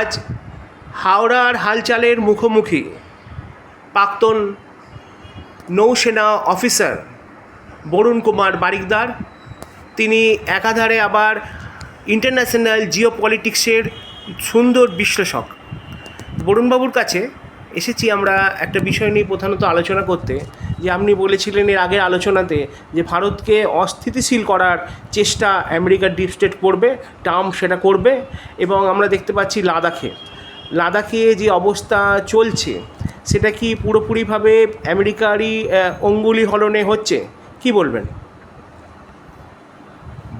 আজ হাওড়ার হালচালের মুখোমুখি প্রাক্তন নৌসেনা অফিসার বরুণ কুমার বারিকদার। তিনি একাধারে আবার ইন্টারন্যাশনাল জিও পলিটিক্সের সুন্দর বিশ্লেষক। বরুণবাবুর কাছে এসেছি আমরা একটা বিষয় নিয়ে প্রধানত আলোচনা করতে। যে আপনি বলেছিলেন এর আগের আলোচনাতে যে ভারতকে অস্থিতিশীল করার চেষ্টা আমেরিকার ডিপ স্টেট করবে, ট্রাম্প সেটা করবে এবং আমরা দেখতে পাচ্ছি লাদাখে। লাদাখে যে অবস্থা চলছে, সেটা কি পুরোপুরিভাবে আমেরিকারই অঙ্গুলি হলনে হচ্ছে? কি বলবেন?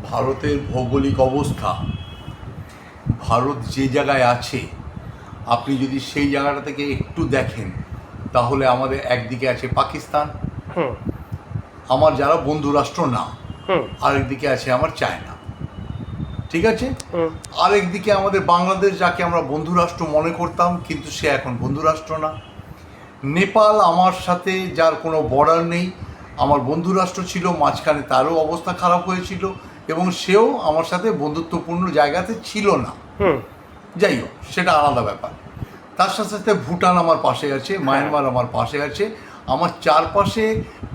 ভারতের ভৌগোলিক অবস্থা, ভারত যে জায়গায় আছে, আপনি যদি সেই জায়গাটা থেকে একটু দেখেন তাহলে আমাদের একদিকে আছে পাকিস্তান। আমার যারা বন্ধু রাষ্ট্র না আরেকদিকে আছে আমার চায়না। ঠিক আছে? আরেকদিকে আমাদের বাংলাদেশ যাকে আমরা বন্ধু রাষ্ট্র মনে করতাম কিন্তু সে এখন বন্ধু রাষ্ট্র না। নেপাল আমার সাথে যার কোনো বর্ডার নেই আমার বন্ধু রাষ্ট্র ছিল মাঝখানে তারও অবস্থা খারাপ হয়েছিল এবং সেও আমার সাথে বন্ধুত্বপূর্ণ জায়গাতে ছিল না। যাই হোক সেটা আলাদা ব্যাপার। তার সাথে সাথে ভুটান আমার পাশে আছে মায়ানমার আমার পাশে আছে। আমার চারপাশে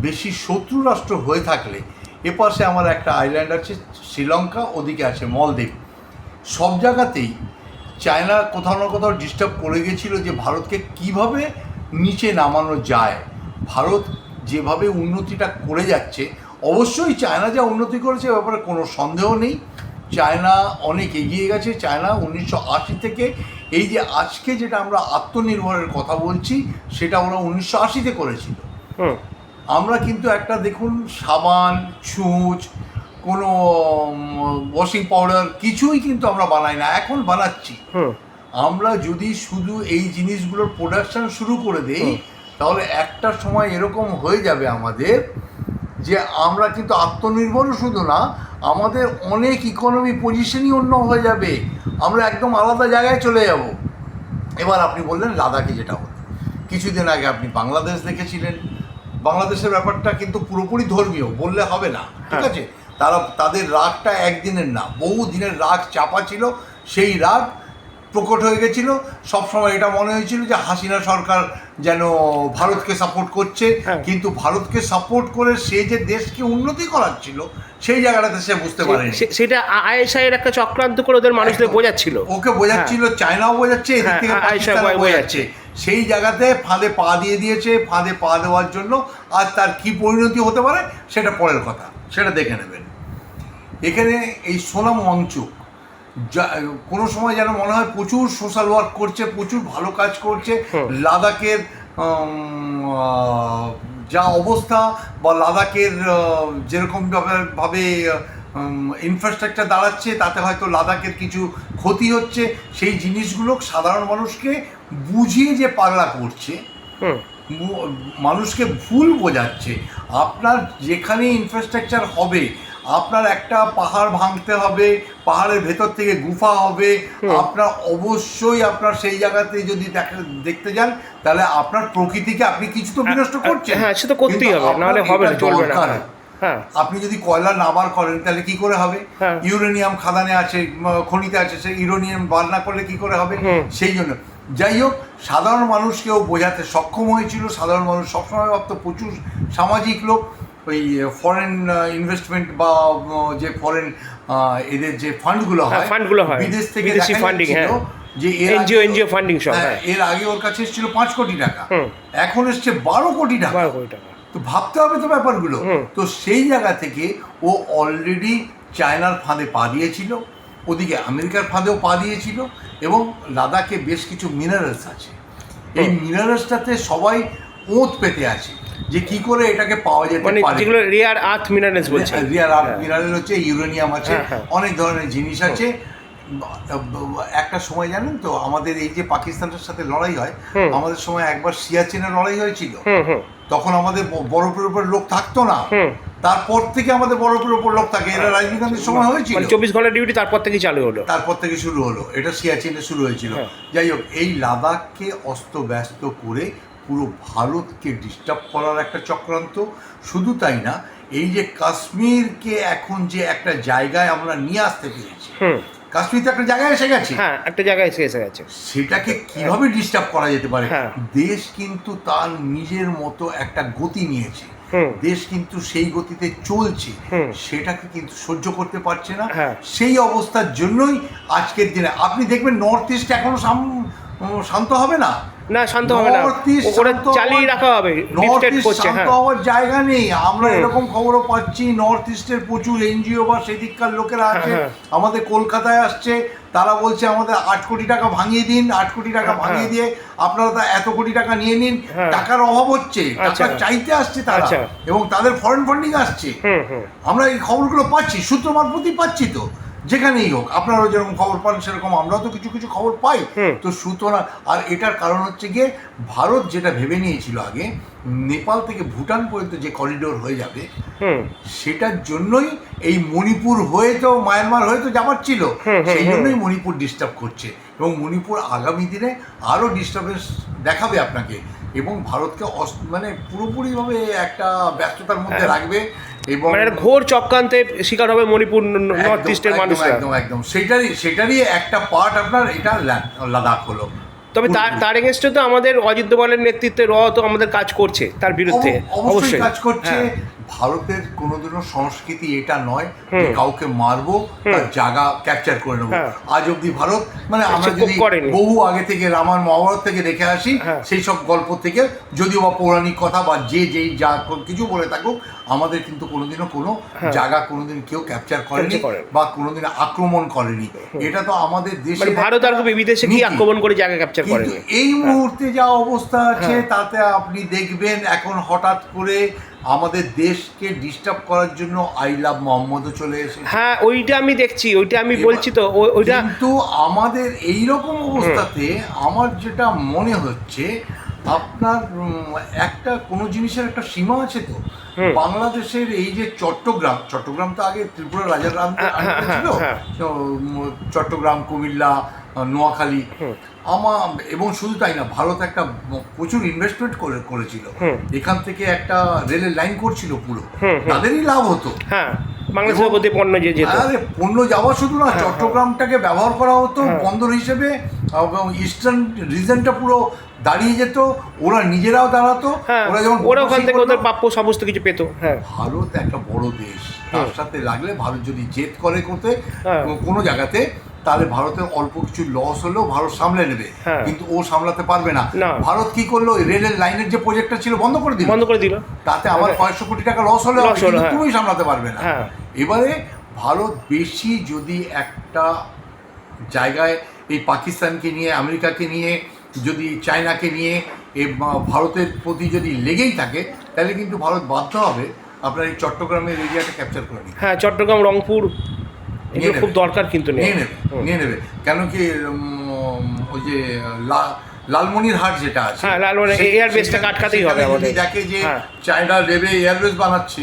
বেশি শত্রু রাষ্ট্র হয়ে থাকলে এপাশে আমার একটা আইল্যান্ড আছে শ্রীলঙ্কা ওদিকে আছে মলদ্বীপ। সব জায়গাতেই চায়না কোথাও না কোথাও ডিস্টার্ব করে গেছিল যে ভারতকে কীভাবে নিচে নামানো যায়। ভারত যেভাবে উন্নতিটা করে যাচ্ছে অবশ্যই চায়না যা উন্নতি করেছে ব্যাপারে কোনো সন্দেহ নেই। চায়না অনেক এগিয়ে গেছে। চায়না উনিশশো আশি থেকে এই যে আজকে যেটা আমরা আত্মনির্ভরের কথা বলছি সেটা ওরা উনিশশো আশিতে করেছিল। আমরা কিন্তু একটা দেখুন সাবান ছুঁচ কোনো ওয়াশিং পাউডার কিছুই কিন্তু আমরা বানাই না এখন বানাচ্ছি। আমরা যদি শুধু এই জিনিসগুলোর প্রোডাকশন শুরু করে দেই তাহলে একটা সময় এরকম হয়ে যাবে আমাদের যে আমরা কিন্তু আত্মনির্ভরও শুধু না আমাদের অনেক ইকোনমি পজিশনই অন্য হয়ে যাবে। আমরা একদম আলাদা জায়গায় চলে যাব। এবার আপনি বললেন লাদাখে যেটা হল কিছুদিন আগে আপনি বাংলাদেশ দেখেছিলেন। বাংলাদেশের ব্যাপারটা কিন্তু পুরোপুরি ধর্মীয় বললে হবে না। ঠিক হ্যাঁ। আছে? তারা তাদের রাগটা একদিনের না বহু দিনের রাগ চাপা ছিল। সেই রাগ প্রকট হয়ে গেছিল। সবসময় এটা মনে হয়েছিল যে হাসিনা সরকার যেন ভারতকে সাপোর্ট করছে। হ্যাঁ। কিন্তু ভারতকে সাপোর্ট করে সে যে দেশকে উন্নতি করাচ্ছিল সেই জায়গাটাতে সে বুঝতে পারেনি। সে- সেটা আইএসআই একটা চক্রান্ত করে ওদের মানুষদের বোঝাচ্ছিল। ওকে বোঝাচ্ছিল চায়নাও বোঝাচ্ছে এদিক হ্যাঁ, থেকে পাকিস্তানও বোঝাচ্ছে। সেই জায়গাতে ফাঁদে পা দিয়ে দিয়েছে ফাঁদে পা দেওয়ার জন্য। আর তার কি পরিণতি হতে পারে সেটা পরের কথা। সেটা দেখে নেবেন। এখানে এই সোনাম অঞ্চুক কোনো সময় যেন মনে হয় প্রচুর সোশ্যাল ওয়ার্ক করছে প্রচুর ভালো কাজ করছে লাদাখের যা অবস্থা বা লাদাখের যেরকম ভাবে- ইনফ্রাস্ট্রাকচার দাঁড়াচ্ছে তাতে হয়তো লাদাখের কিছু ক্ষতি হচ্ছে সেই জিনিসগুলো সাধারণ মানুষকে বুঝিয়ে যে পাগলা করছে মানুষকে ভুল বোঝাচ্ছে আপনার যেখানে ইনফ্রাস্ট্রাকচার হবে আপনার একটা পাহাড় ভাঙতে হবে পাহাড়ের ভেতর থেকে গুফা হবে। আপনার অবশ্যই আপনার সেই জায়গাতে যদি দেখতে যান তাহলে আপনার প্রকৃতিকে আপনি কিছু তো বিনষ্ট করছেন। হ্যাঁ সে তো করতেই হবে নাহলে হবে না চলবে না। হ্যাঁ। আপনি যদি কয়লা না বার করেন তাহলে কি করে হবে? হ্যাঁ। ইউরেনিয়াম খাদানে আছে খনিতে আছে সেই ইউরেনিয়াম বার না করলে কি করে হবে? সেই জন্য। যাই হোক সাধারণ মানুষকেও বোঝাতে সক্ষম হয়েছিল সাধারণ মানুষ সবসময় ভাবতো প্রচুর সামাজিক লোক। ওই ফরেন ইনভেস্টমেন্ট বা যে ফরেন এদের যে ফান্ডগুলো হ্যাঁ, হয় fund গুলো হয়। বিদেশ থেকে বিদেশি যাচ্ছিল হ্যাঁ। যে আগে- NGO funding সব, হ্যাঁ, হ্যাঁ। এর আগে ওর কাছে এসেছিল পাঁচ কোটি টাকা। এখন এসছে বারো কোটি টাকা। বারো কোটি টাকা। তো ভাবতে হবে তো ব্যাপারগুলো। তো সেই জায়গা থেকে ও অলরেডি চায়নার ফাঁদে পা দিয়েছিল ওদিকে আমেরিকার ফাঁদেও পা দিয়েছিল এবং লাদাখে বেশ কিছু মিনারেলস আছে। এই মিনারেলসটাতে সবাই ওঁত পেতে আছে। যে কি করে এটাকে পাওয়া যেতে মানে পারে। যেগুলো রেয়ার আর্থ মিনারেলস বলছে। রিয়ার আর্থ হ্যাঁ। মিনারেল হচ্ছে ইউরেনিয়াম আছে হ্যাঁ, হ্যাঁ। অনেক ধরনের জিনিস আছে। একটা সময় জানেন তো আমাদের এই যে পাকিস্তানের সাথে লড়াই হয় আমাদের সময় একবার সিয়াচেনের লড়াই হয়েছিল। তখন আমাদের বরফের উপর লোক থাকতো না। তারপর থেকে আমাদের বরফের উপর লোক থাকে। এটা রাজীব গান্ধীর সময় হয়েছিল। মানে চব্বিশ ঘণ্টা ডিউটি তারপর থেকে চালু হলো। তারপর থেকে শুরু হলো। এটা সিয়াচিনে শুরু হয়েছিল। হ্যাঁ। যাই হোক এই লাদাখকে অস্ত ব্যস্ত করে পুরো ভারতকে ডিস্টার্ব করার একটা চক্রান্ত। শুধু তাই না এই যে কাশ্মীরকে এখন যে একটা জায়গায় আমরা নিয়ে আসতে পেরেছি কাশ্মীর তো একটা জায়গায় এসে গেছে। হ্যাঁ একটা জায়গায় এসে এসে গেছে। সেটাকে কীভাবে ডিস্টার্ব করা যেতে পারে? হ্যাঁ। দেশ কিন্তু তার নিজের মতো একটা গতি নিয়েছে। দেশ কিন্তু সেই গতিতে চলছে। সেটাকে কিন্তু সহ্য করতে পারছে না। হ্যাঁ। সেই অবস্থার জন্যই আজকের দিনে আপনি দেখবেন নর্থ ইস্ট এখনও শান্ত হবে না। না শান্ত হবে না। ওরা চালিয়ে রাখা হবে নর্থ করছে হ্যাঁ। হওয়ার জায়গা নেই। আমরা এরকম খবরও পাচ্ছি নর্থ ইস্টের প্রচুর এনজিও বা সেদিককার লোকেরা আছে হ্যাঁ, আমাদের কলকাতায় আসছে তারা বলছে আমাদের আট কোটি টাকা ভাঙিয়ে দিন আট কোটি টাকা হ্যাঁ, ভাঙিয়ে হ্যাঁ। দিয়ে আপনারা তা এত কোটি টাকা নিয়ে নিন হ্যাঁ। টাকার অভাব হচ্ছে আচ্ছা। টাকা চাইতে আসছে তারা। আচ্ছা। এবং তাদের ফরেন ফান্ডিং আসছে। আমরা এই খবরগুলো পাচ্ছি সূত্র মারফতই পাচ্ছি তো। যেখানেই হোক আপনারাও যেরকম খবর পান সেরকম আমরাও তো কিছু কিছু খবর পাই। তো সুতরাং আর এটার কারণ হচ্ছে গিয়ে ভারত যেটা ভেবে নিয়েছিল আগে নেপাল থেকে ভুটান পর্যন্ত যে করিডোর হয়ে যাবে সেটার জন্যই এই মণিপুর হয়ে তো মায়ানমার হয়ে তো যাবার ছিল। সেই জন্যই মণিপুর ডিস্টার্ব করছে। এবং মণিপুর আগামী দিনে আরও ডিস্টারবেন্স দেখাবে আপনাকে। এবং ভারতকে মানে পুরোপুরিভাবে একটা ব্যস্ততার মধ্যে হ্যাঁ। রাখবে। এবং মানে ঘোর চক্রান্তে শিকার হবে মণিপুর নর্থ ইস্টের মানুষরা। একদম একদম। সেটারই সেটারই একটা পার্ট আপনার এটা লাদাখ হলো। তবে তার তার এগেনস্টে তো আমাদের অজিত দোভালের নেতৃত্বে র তো আমাদের কাজ করছে তার বিরুদ্ধে। অবশ্যই। কাজ করছে। হ্যাঁ। ভারতের কোনোদিনও সংস্কৃতি এটা নয় যে কাউকে মারবো তার জায়গা ক্যাপচার করে নেব। হ্যাঁ। আজ অব্দি ভারত মানে আমরা যদি বহু আগে থেকে রামায়ণ মহাভারত থেকে দেখে আসি হ্যাঁ। সেই সব গল্প থেকে যদিও বা পৌরাণিক কথা বা যে যেই যা কিছু বলে থাকুক আমাদের কিন্তু কোনোদিনও কোনো হ্যাঁ। জায়গা কোনোদিন কেউ ক্যাপচার করেনি বা কোনোদিন আক্রমণ করেনি। এটা তো আমাদের দেশে মানে ভারত আর বিদেশে কি আক্রমণ করে জায়গা ক্যাপচার করেনি। এই মুহূর্তে যা অবস্থা আছে। তাতে আপনি দেখবেন এখন হঠাৎ করে আমাদের দেশকে ডিস্টার্ব করার জন্য আই লাভ মোহাম্মদও চলে এসেছে। হ্যাঁ ওইটা আমি দেখছি ওইটা আমি বলছি তো ওইটা কিন্তু আমাদের এই রকম অবস্থাতে আমার যেটা মনে হচ্ছে আপনার একটা কোনো জিনিসের একটা সীমা আছে তো। বাংলাদেশের এই যে চট্টগ্রাম চট্টগ্রাম তো আগে ত্রিপুরা রাজার রাম হ্যাঁ, হ্যাঁ, ছিল। হ্যাঁ। উম, চট্টগ্রাম কুমিল্লা নোয়াখালী। আমার এবং শুধু তাই না ভারত একটা প্রচুর ইনভেস্টমেন্ট করে করেছিল। এখান থেকে একটা রেলের লাইন করছিল পুরো। তাদেরই লাভ হতো। হ্যাঁ বাংলাদেশের পণ্য যে যেত। আরে পণ্য যাওয়া শুধু না হ্যাঁ, চট্টগ্রামটাকে ব্যবহার করা হতো হ্যাঁ। বন্দর হিসেবে এবং ইস্টার্ন রিজনটা পুরো দাঁড়িয়ে যেত ওরা নিজেরাও দাঁড়াতো হ্যাঁ ওরা যখন ওরা ওখান থেকে ওদের প্রাপ্য সমস্ত কিছু পেতো হ্যাঁ। ভারত একটা বড় দেশ। তার সাথে লাগলে ভারত যদি জেদ করে করতে হ্যাঁ। কোনো জায়গাতে তাহলে ভারতের অল্প কিছু লস হলেও ভারত সামলে নেবে হ্যাঁ। কিন্তু ও সামলাতে পারবে না। ভারত কি করল রেলের লাইনের যে প্রজেক্টটা ছিল বন্ধ করে দিল বন্ধ করে দিল তাতে আমার হ্যাঁ। কয়েকশো কোটি টাকা লস হলে হ্যাঁ। তুমি সামলাতে পারবে না হ্যাঁ। এবারে ভারত বেশি যদি একটা জায়গায় এই পাকিস্তানকে নিয়ে আমেরিকাকে নিয়ে যদি চায়নাকে নিয়ে বা- ভারতের প্রতি যদি লেগেই থাকে তাহলে কিন্তু ভারত বাধ্য হবে আপনার এই চট্টগ্রামের এরিয়াটা ক্যাপচার করে হ্যাঁ চট্টগ্রাম রংপুর এগুলো খুব দরকার কিন্তু নিয়ে নেবে নিয়ে নেবে কেন কি ওই যে লা- লালমনির হাট যেটা আছে হ্যাঁ, লালমনির base আটকাতেই হবে আমাদের। দেখে যে হ্যাঁ। চায়না রেবে এয়ারবেস বানাচ্ছে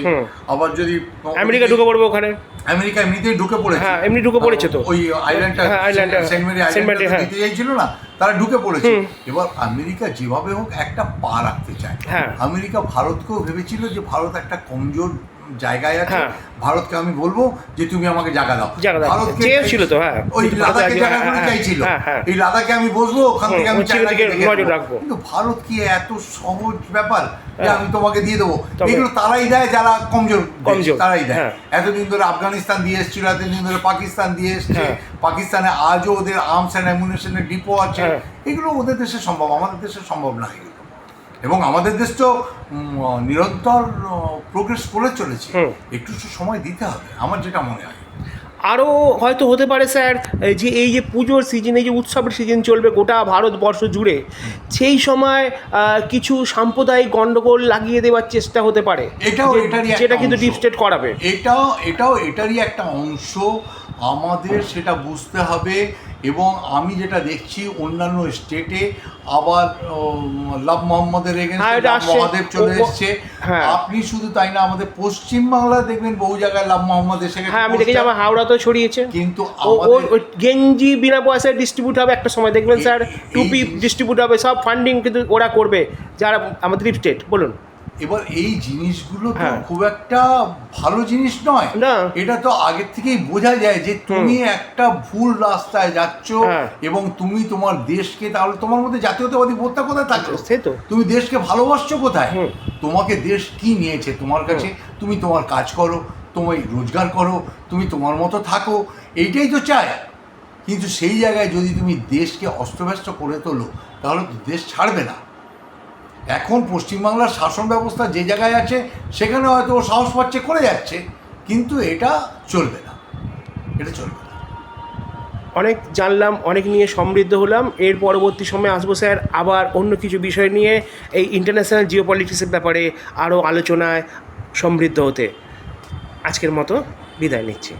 আবার যদি আমেরিকা ঢুকে পড়বে ওখানে আমেরিকা এমনিতেই ঢুকে পড়েছে হ্যাঁ, এমনি ঢুকে পড়েছে তো। ওই আইল্যান্ডটা হ্যাঁ, আইল্যান্ডটা, সেন্ট মেরি আইল্যান্ডটা। দিতে চাইছিল না তারা ঢুকে পড়েছে এবার আমেরিকা যেভাবে হোক একটা পা রাখতে চায় হ্যাঁ। আমেরিকা ভারতকেও ভেবেছিল যে ভারত একটা কমজোর জায়গায় আছে হ্যাঁ। ভারতকে আমি বলব যে তুমি আমাকে জায়গা দাও ভারতকে চেয়েছিল তো, হ্যাঁ। ওই লাদাখে জায়গা করে হ্যাঁ, চাইছিল হ্যাঁ, হ্যাঁ। এই লাদাখে আমি বসবো ওখান থেকে আমি ছিল। রাখব। কিন্তু ভারত কি এত সহজ ব্যাপার যে। আমি তোমাকে দিয়ে দেবো এগুলো তারাই দেয় যারা কমজোর তারাই দেয়। এতদিন ধরে আফগানিস্তান দিয়ে এসেছিল এতদিন ধরে পাকিস্তান দিয়ে এসছে। পাকিস্তানে আজও ওদের আর্মস অ্যান্ড অ্যামুনেশনের ডিপো আছে। এগুলো ওদের দেশে সম্ভব আমাদের দেশে সম্ভব না এগুলো এবং আমাদের দেশ তো নিরন্তর প্রোগ্রেস করে চলেছে। একটু সময় দিতে হবে আমার যেটা মনে হয়। আরও হয়তো হতে পারে স্যার এই যে এই যে পুজোর সিজন এই যে উৎসবের সিজন চলবে গোটা ভারতবর্ষ জুড়ে সেই সময় কিছু সাম্প্রদায়িক গণ্ডগোল লাগিয়ে দেওয়ার চেষ্টা হতে পারে। এটাও এটারই যেটা কিন্তু অংশ। ডিপ করাবে। এটাও এটাও এটারই একটা অংশ। আমাদের সেটা বুঝতে হবে এবং আমি যেটা দেখছি অন্যান্য স্টেটে আবার লাভ মোহাম্মদের হ্যাঁ, মহাদেব চলে এসছে। হ্যাঁ। আপনি শুধু তাই না আমাদের পশ্চিম বাংলায় দেখবেন বহু জায়গায় লাভ মোহাম্মদ এসে গেছে হ্যাঁ আমি দেখেছি। আমার হাওড়াতেও ছড়িয়েছে। কিন্তু গেঞ্জি বিনা পয়সায় ডিস্ট্রিবিউট হবে একটা সময়। দেখবেন স্যার টুপি ডিস্ট্রিবিউট হবে সব ফান্ডিং কিন্তু ওরা করবে যারা আমাদের স্টেট বলুন। এবার এই জিনিসগুলো তো হ্যাঁ। খুব একটা ভালো জিনিস নয়। এটা তো আগের থেকেই বোঝা যায় যে তুমি একটা ভুল রাস্তায় যাচ্ছ হ্যাঁ। এবং তুমি তোমার দেশকে তাহলে তোমার মধ্যে জাতীয়তাবাদী বোধটা কোথায় থাকল সে তো। তুমি দেশকে ভালোবাসছো কোথায়? তোমাকে দেশ কি নিয়েছে? তোমার কাছে তুমি তোমার কাজ করো তুমি রোজগার করো তুমি তোমার মতো থাকো এইটাই তো চায়। কিন্তু সেই জায়গায় যদি তুমি দেশকে অস্তব্যস্ত করে তোলো তাহলে তো দেশ ছাড়বে না। এখন পশ্চিমবাংলার শাসন ব্যবস্থা যে জায়গায় আছে, সেখানে হয়তো ও সাহস পাচ্ছে, করে যাচ্ছে, কিন্তু এটা চলবে না। এটা চলবে না। অনেক জানলাম, অনেক নিয়ে সমৃদ্ধ হলাম। এর পরবর্তী সময়ে আসব স্যার, আবার অন্য কিছু বিষয় নিয়ে এই ইন্টারন্যাশনাল জিও পলিটিক্সের ব্যাপারে আরও আলোচনায় সমৃদ্ধ হতে। আজকের মতো বিদায় নিচ্ছি।